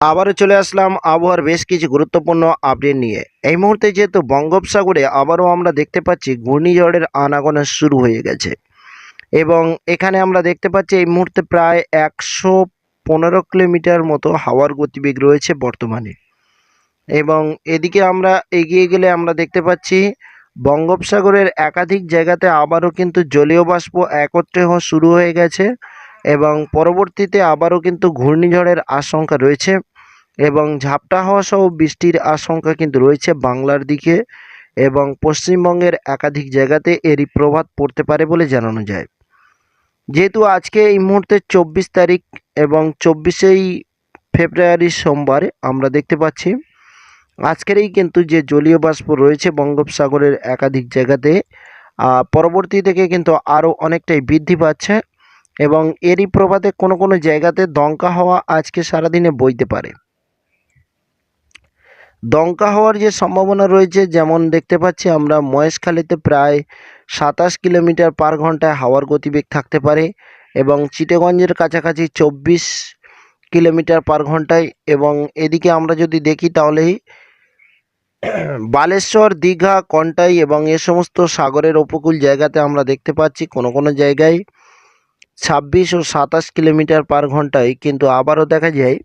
আবারও চলে আসলাম আবহাওয়ার বেশ কিছু গুরুত্বপূর্ণ আপডেট নিয়ে। এই মুহূর্তে যেহেতু বঙ্গোপসাগরে আবারও আমরা দেখতে পাচ্ছি ঘূর্ণিঝড়ের আনাগোনা শুরু হয়ে গেছে। এবং এখানে আমরা দেখতে পাচ্ছি এই মুহূর্তে প্রায় একশো পনেরো কিলোমিটার মতো হাওয়ার গতিবেগ রয়েছে বর্তমানে। এবং এদিকে আমরা এগিয়ে গেলে আমরা দেখতে পাচ্ছি বঙ্গোপসাগরের একাধিক জায়গাতে আবারও কিন্তু জলীয় বাষ্প একত্রে হওয়া শুরু হয়ে গেছে। এবং পরবর্তীতে আবারও কিন্তু ঘূর্ণিঝড়ের আশঙ্কা রয়েছে এবং ঝাপটা হওয়া সহ বৃষ্টির আশঙ্কা কিন্তু রয়েছে বাংলার দিকে এবং পশ্চিমবঙ্গের একাধিক জায়গাতে এরই প্রভাব পড়তে পারে বলে জানানো যায়। যেহেতু আজকে এই মুহূর্তে চব্বিশ তারিখ এবং চব্বিশেই ফেব্রুয়ারি সোমবার আমরা দেখতে পাচ্ছি, আজকেরই কিন্তু যে জলীয় বাষ্প রয়েছে বঙ্গোপসাগরের একাধিক জায়গাতে পরবর্তী থেকে কিন্তু আরও অনেকটাই বৃদ্ধি পাচ্ছে। এবং এরই প্রভাতে কোনো কোনো জায়গাতে দমকা হওয়া আজকে সারাদিনে বইতে পারে। দমকা হওয়ার যে সম্ভাবনা রয়েছে, যেমন দেখতে পাচ্ছি আমরা মহেশখালীতে প্রায় সাতাশ কিলোমিটার পার ঘন্টায় হাওয়ার গতিবেগ থাকতে পারে এবং চিটেগঞ্জের কাছাকাছি চব্বিশ কিলোমিটার পার ঘন্টায় এবং এদিকে আমরা যদি দেখি তাহলেই বালেশ্বর, দীঘা, কন্টাই এবং এ সমস্ত সাগরের উপকূল জায়গাতে আমরা দেখতে পাচ্ছি কোনো কোনো জায়গায় ছাব্বিশ ও সাতাশ কিলোমিটার পার ঘন্টায়, কিন্তু আবারও দেখা যায়,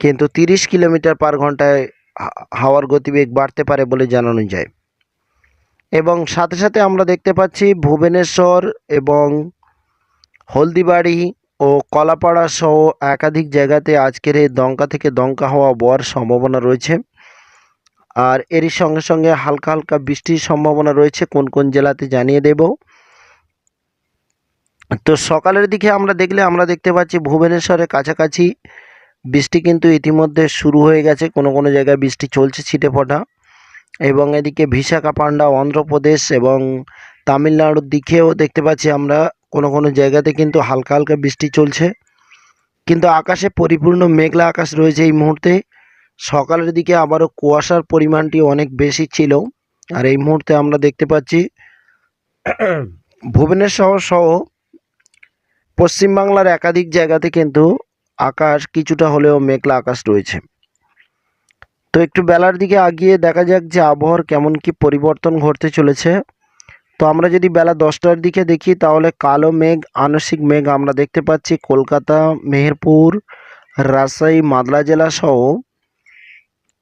কিন্তু তিরিশ কিলোমিটার পার ঘন্টায় হাওয়ার গতিবেগ বাড়তে পারে বলে জানানো যায়। এবং সাথে সাথে আমরা দেখতে পাচ্ছি ভুবনেশ্বর এবং হলদিবাড়ি ও কলাপাড়া সহ একাধিক জায়গাতে আজকের এই দমকা থেকে দমকা হওয়া বওয়ার সম্ভাবনা রয়েছে। আর এরই সঙ্গে সঙ্গে হালকা হালকা বৃষ্টির সম্ভাবনা রয়েছে, কোন কোন জেলাতে জানিয়ে দেব। তো সকালের দিকে আমরা দেখলে আমরা দেখতে পাচ্ছি ভুবনেশ্বরের কাছাকাছি। বৃষ্টি কিন্তু ইতিমধ্যে শুরু হয়ে গেছে, কোনো কোনো জায়গায় বৃষ্টি চলছে ছিটে ফোটা। এবং এদিকে বিশাখাপান্ডা অন্ধ্রপ্রদেশ এবং তামিলনাড়ুর দিকেও দেখতে পাচ্ছি আমরা কোনো কোনো জায়গাতে কিন্তু হালকা হালকা বৃষ্টি চলছে। কিন্তু আকাশে পরিপূর্ণ মেঘলা আকাশ রয়েছে এই মুহূর্তে। সকালের দিকে আবারও কুয়াশার পরিমাণটি অনেক বেশি ছিল। আর এই মুহূর্তে আমরা দেখতে পাচ্ছি ভুবনেশ্বর সহ পশ্চিমবাংলার একাধিক জায়গাতে কিন্তু আকাশ কিছুটা হলেও মেঘলা আকাশ রয়েছে। তো একটু বেলার দিকে আগিয়ে দেখা যাক যে আবহাওয়ার কেমন কি পরিবর্তন ঘটতে চলেছে। তো আমরা যদি বেলা দশটার দিকে দেখি, তাহলে কালো মেঘ, আংশিক মেঘ আমরা দেখতে পাচ্ছি কলকাতা, মেহেরপুর, রাজশাহী মাদলা জেলা সহ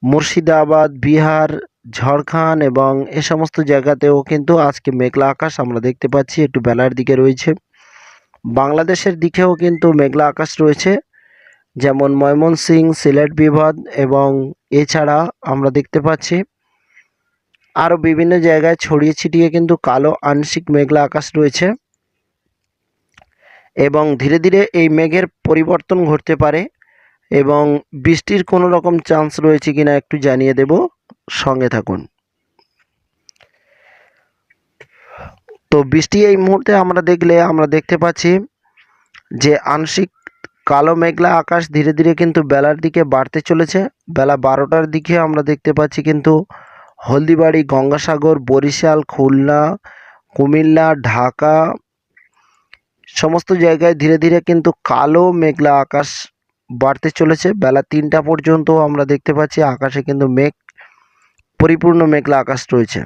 মুর্শিদাবাদ, বিহার, ঝাড়খণ্ড এবং এ সমস্ত জায়গাতেও কিন্তু আজকে মেঘলা আকাশ আমরা দেখতে পাচ্ছি। একটু বেলার দিকে রয়েছে। বাংলাদেশের দিকেও কিন্তু মেঘলা আকাশ রয়েছে। যেমন ময়মনসিংহ সিলেট বিভাগ এবং এছাড়া আমরা দেখতে পাচ্ছি আরও বিভিন্ন জায়গায় ছড়িয়ে ছিটিয়ে কিন্তু কালো আংশিক মেঘলা আকাশ রয়েছে। এবং ধীরে ধীরে এই মেঘের পরিবর্তন ঘটতে পারে এবং বৃষ্টির কোনো রকম চান্স রয়েছে কিনা একটু জানিয়ে দেব। সঙ্গে থাকুন। তো বৃষ্টি এই মুহূর্তে আমরা দেখলে, আমরা দেখতে পাচ্ছি যে আংশিক কালো মেঘলা আকাশ ধীরে ধীরে কিন্তু বেলার দিকে বাড়তে চলেছে। বেলা বারোটার দিকে আমরা দেখতে পাচ্ছি কিন্তু হলদিবাড়ি, গঙ্গাসাগর, বরিশাল, খুলনা, কুমিল্লা, ঢাকা সমস্ত জায়গায় ধীরে ধীরে কিন্তু কালো মেঘলা আকাশ বাড়তে চলেছে। বেলা তিনটা পর্যন্ত আমরা দেখতে পাচ্ছি আকাশে কিন্তু মেঘ, পরিপূর্ণ মেঘলা আকাশ রয়েছে।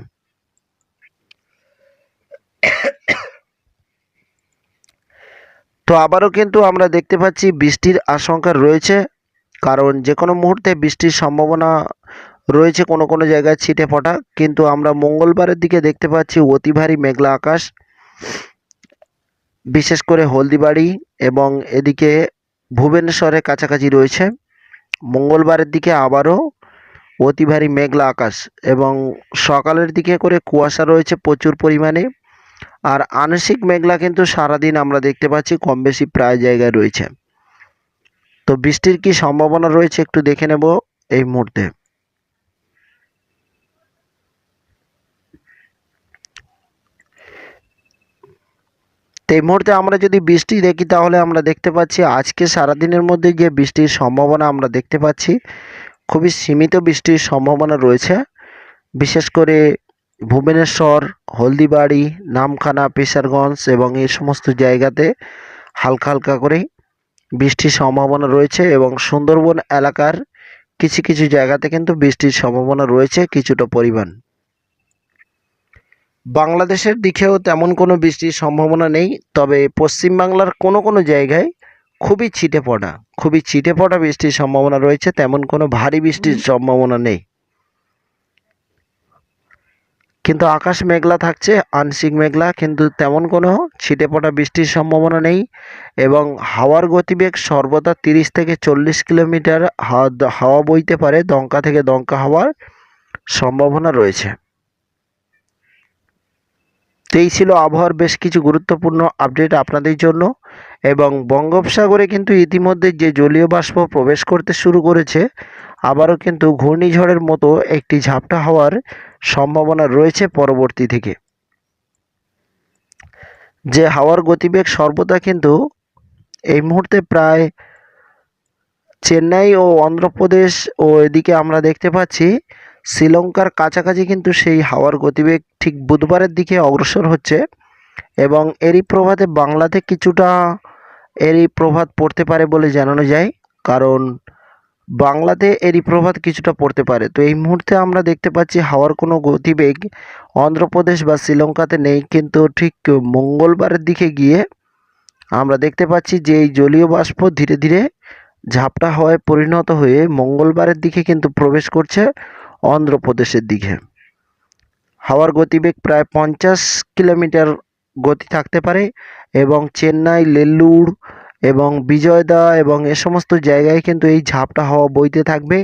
তো আবারও কিন্তু আমরা দেখতে পাচ্ছি বৃষ্টির আশঙ্কা রয়েছে, কারণ যে কোনো মুহূর্তে বৃষ্টির সম্ভাবনা রয়েছে কোনো কোনো জায়গায় ছিটে ফোটা, কিন্তু আমরা মঙ্গলবারের দিকে দেখতে পাচ্ছি অতি ভারী মেঘলা আকাশ, বিশেষ করে হলদিবাড়ি এবং এদিকে ভুবনেশ্বরের কাছাকাছি রয়েছে। মঙ্গলবারের দিকে আবারও অতি ভারী মেঘলা আকাশ এবং সকালের দিকে করে কুয়াশা রয়েছে প্রচুর পরিমাণে। আর আংশিক মেঘলা কিন্তু সারাদিন আমরা দেখতে পাচ্ছি, কম বেশি প্রায় জায়গায় রয়েছে। তো বৃষ্টির কি সম্ভাবনা রয়েছে একটু দেখে নেব এই মুহূর্তে। তো এই মুহূর্তে আমরা যদি বৃষ্টি দেখি, তাহলে আমরা দেখতে পাচ্ছি আজকে সারাদিনের মধ্যে যে বৃষ্টির সম্ভাবনা আমরা দেখতে পাচ্ছি, খুবই সীমিত বৃষ্টির সম্ভাবনা রয়েছে। বিশেষ করে ভুবনেশ্বর, হলদিবাড়ি, নামখানা, পেশারগঞ্জ এবং এই সমস্ত জায়গাতে হালকা হালকা করে বৃষ্টির সম্ভাবনা রয়েছে এবং সুন্দরবন এলাকার কিছু কিছু জায়গাতে কিন্তু বৃষ্টির সম্ভাবনা রয়েছে কিছুটা পরিমাণ। বাংলাদেশের দিকেও তেমন কোনো বৃষ্টির সম্ভাবনা নেই, তবে পশ্চিমবাংলার কোনো কোনো জায়গায় খুবই ছিটে পড়া, খুবই ছিটে পড়া বৃষ্টির সম্ভাবনা রয়েছে, তেমন কোনো ভারী বৃষ্টির সম্ভাবনা নেই। কিন্তু আকাশ মেঘলা থাকছে, আংশিক মেঘলা, কিন্তু তেমন কোনো ছিটে পড়া বৃষ্টির সম্ভাবনা নেই এবং হাওয়ার গতিবেগ সর্বদা তিরিশ থেকে চল্লিশ কিলোমিটার হাওয়া বইতে পারে, দমকা থেকে দমকা হওয়ার সম্ভাবনা রয়েছে। এই ছিল আবহাওয়ার বেশ কিছু গুরুত্বপূর্ণ আপডেট আপনাদের জন্য। এবং বঙ্গোপসাগরে কিন্তু ইতিমধ্যে যে জলীয় বাষ্প প্রবেশ করতে শুরু করেছে, আবারও কিন্তু ঘূর্ণিঝড়ের মতো একটি ঝাপটা হওয়ার সম্ভাবনা রয়েছে পরবর্তী থেকে। যে হাওয়ার গতিবেগ সর্বদা কিন্তু এই মুহূর্তে প্রায় চেন্নাই ও অন্ধ্রপ্রদেশ ও এদিকে আমরা দেখতে পাচ্ছি, শ্রীলঙ্কার কাছাকাছি কিন্তু সেই হাওয়ার গতিবেগ ঠিক বুধবারের দিকে অগ্রসর হচ্ছে। এবং এরই প্রভাতে বাংলাতে কিছুটা এরই প্রভাত পড়তে পারে বলে জানানো যায়, কারণ বাংলাতে এরই প্রভাত কিছুটা পড়তে পারে। তো এই মুহূর্তে আমরা দেখতে পাচ্ছি হাওয়ার কোনো গতিবেগ অন্ধ্রপ্রদেশ বা শ্রীলঙ্কাতে নেই, কিন্তু ঠিক মঙ্গলবারের দিকে গিয়ে আমরা দেখতে পাচ্ছি যে এই জলীয় বাষ্প ধীরে ধীরে ঝাপটা হওয়ায় পরিণত হয়ে মঙ্গলবারের দিকে কিন্তু প্রবেশ করছে অন্ধ্রপ্রদেশের দিকে। হাওয়ার গতিবেগ প্রায় পঞ্চাশ কিলোমিটার গতি থাকতে পারে এবং চেন্নাই নেল্লুর এবং বিজয়দা এবং এ সমস্ত জায়গায় কিন্তু এই ঝাপটা হাওয়া বইতে থাকবে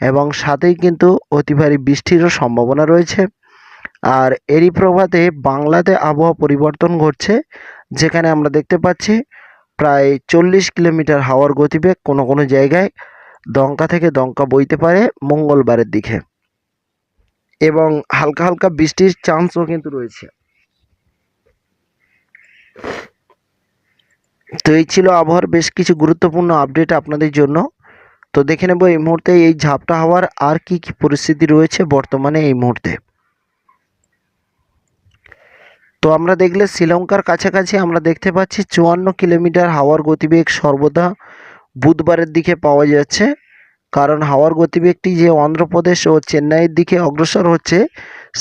এবং সাথেই কিন্তু অতি ভারী বৃষ্টিরও সম্ভাবনা রয়েছে। আর এরই প্রভাতে বাংলাতে আবহাওয়া পরিবর্তন ঘটছে, যেখানে আমরা দেখতে পাচ্ছি প্রায় চল্লিশ কিলোমিটার হাওয়ার গতিবেগ কোনো কোনো জায়গায় দমকা থেকে দমকা বইতে পারে মঙ্গলবারের দিকে। এবং হালকা হালকা বৃষ্টির চান্সও কিন্তু রয়েছে। তো এই ছিল আবহাওয়ার বেশ কিছু গুরুত্বপূর্ণ আপডেট আপনাদের জন্য। তো দেখে নেব এই মুহূর্তে এই ঝাপটা হওয়ার আর কি কি পরিস্থিতি রয়েছে বর্তমানে এই মুহূর্তে। তো আমরা দেখলে শ্রীলঙ্কার কাছাকাছি আমরা দেখতে পাচ্ছি চুয়ান্ন কিলোমিটার হাওয়ার গতিবেগ সর্বদা বুধবারের দিকে পাওয়া যাচ্ছে। কারণ হাওয়ার গতিবেগটি যে অন্ধ্রপ্রদেশ ও চেন্নাইয়ের দিকে অগ্রসর হচ্ছে,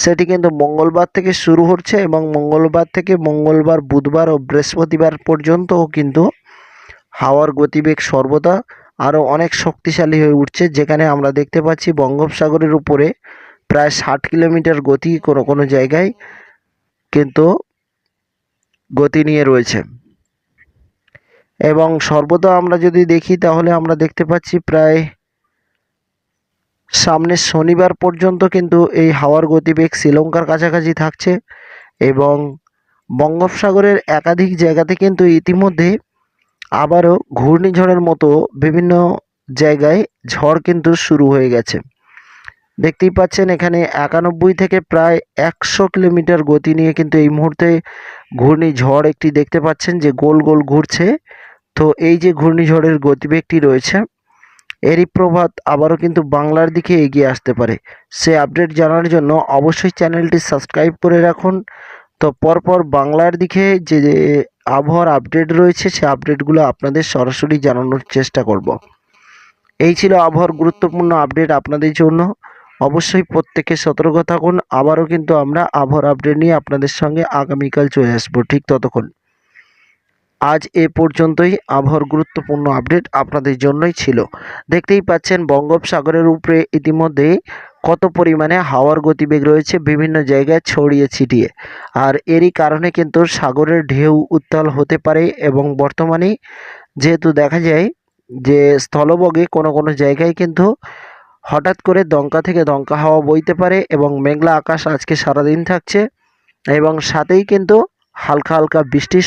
সেটি কিন্তু মঙ্গলবার থেকে শুরু হচ্ছে এবং মঙ্গলবার থেকে মঙ্গলবার, বুধবার ও বৃহস্পতিবার পর্যন্তও কিন্তু হাওয়ার গতিবেগ সর্বদা আরও অনেক শক্তিশালী হয়ে উঠছে, যেখানে আমরা দেখতে পাচ্ছি বঙ্গোপসাগরের উপরে প্রায় ষাট কিলোমিটার গতি কোনো কোনো জায়গায় কিন্তু গতি নিয়ে রয়েছে। এবং সর্বদা আমরা যদি দেখি, তাহলে আমরা দেখতে পাচ্ছি প্রায় সামনের শনিবার পর্যন্ত কিন্তু এই হাওয়ার গতিবেগ শ্রীলঙ্কার কাছাকাছি থাকছে এবং বঙ্গোপসাগরের একাধিক জায়গাতে কিন্তু ইতিমধ্যে আবারও ঘূর্ণিঝড়ের মতো বিভিন্ন জায়গায় ঝড় কিন্তু শুরু হয়ে গেছে। দেখতেই পাচ্ছেন এখানে একানব্বই থেকে প্রায় একশো কিলোমিটার গতি নিয়ে কিন্তু এই মুহূর্তে ঘূর্ণিঝড় একটি দেখতে পাচ্ছেন যে গোল গোল ঘুরছে। তো এই যে ঘূর্ণিঝড়ের গতিবেগটি রয়েছে এরই প্রভাব আবারও কিন্তু বাংলার দিকে এগিয়ে আসতে পারে। সে আপডেট জানার জন্য অবশ্যই চ্যানেলটি সাবস্ক্রাইব করে রাখুন। তো পরপর বাংলার দিকে যে আবহাওয়ার আপডেট রয়েছে, সে আপডেটগুলো আপনাদের সরাসরি জানানোর চেষ্টা করব। এই ছিল আবহাওয়ার গুরুত্বপূর্ণ আপডেট আপনাদের জন্য। অবশ্যই প্রত্যেকে সতর্ক থাকুন। আবারও কিন্তু আমরা আবহাওয়ার আপডেট নিয়ে আপনাদের সঙ্গে আগামীকাল চলে আসব। ঠিক ততক্ষণ। আজ এ পর্যন্তই। আবহাওয়ার গুরুত্বপূর্ণ আপডেট আপনাদের জন্যই ছিল। দেখতেই পাচ্ছেন বঙ্গোপসাগরের উপরে ইতিমধ্যে কত পরিমাণে হাওয়ার গতিবেগ রয়েছে বিভিন্ন জায়গায় ছড়িয়ে ছিটিয়ে। আর এরই কারণে কিন্তু সাগরের ঢেউ উত্তাল হতে পারে এবং বর্তমানে যেহেতু দেখা যায় যে স্থলবগে কোনো কোনো জায়গায় কিন্তু হঠাৎ করে দমকা থেকে দমকা হাওয়া বইতে পারে এবং মেঘলা আকাশ আজকে সারাদিন থাকছে এবং সাথেই কিন্তু হালকা হালকা বৃষ্টির